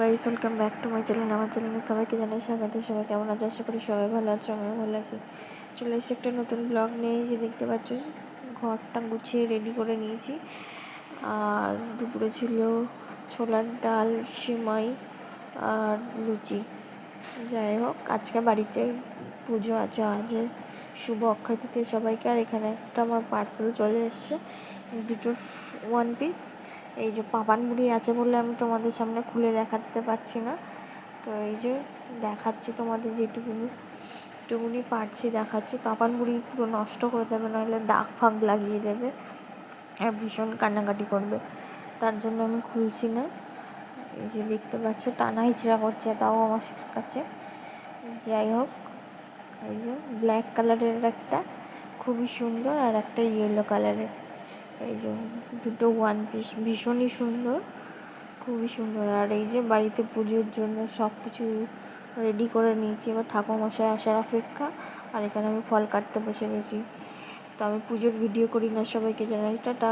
Guys welcome back to my channel আমার চ্যানেলে সবাইকে জানাই স্বাগত। সবাই কেমন আছে? আশা করি সবাই ভালো আছে, আমিও ভালো আছি। চলে এসে একটা নতুন ব্লগ নিয়ে, যে দেখতে পাচ্ছ, ঘরটা গুছিয়ে রেডি করে নিয়েছি। আর দুপুরে ছিল ছোলার ডাল, সিমাই আর লুচি। যাই হোক, আজকে বাড়িতে পুজো আছে, আজ শুভ অক্ষয় তৃতীয়া সবাইকে, আর এখানে একটা আমার পার্সেল চলে এসছে দুটো ওয়ান পিস এই যে পাপান বুড়ি আছে বলে আমি তোমাদের সামনে খুলে দেখাতে পারছি না। তো এই যে দেখাচ্ছি তোমাদের যেটুকুনি টুকুনি পারছি দেখাচ্ছি। পাপান বুড়ি পুরো নষ্ট করে দেবে, নাহলে দাগ ফাগ লাগিয়ে দেবে আর ভীষণ কান্নাকাটি করবে। তার জন্য আমি খুলছি না। এই যে দেখতে পাচ্ছ, টানা হিচড়া করছে তাও আমার কাছে। যাই হোক, এই যে ব্ল্যাক কালারের একটা, খুবই সুন্দর আর একটা ইয়েলো কালারের এই যে দুটো ওয়ান পিস ভীষণই সুন্দর, খুবই সুন্দর। আর এই যে বাড়িতে পুজোর জন্য সব কিছু রেডি করে নিয়েছি, এবার ঠাকুরমশাই আসার অপেক্ষা, আর এখানে আমি ফল কাটতে বসে গেছি। তো আমি পুজোর ভিডিও করি না সবাইকে জানাই, টাটা।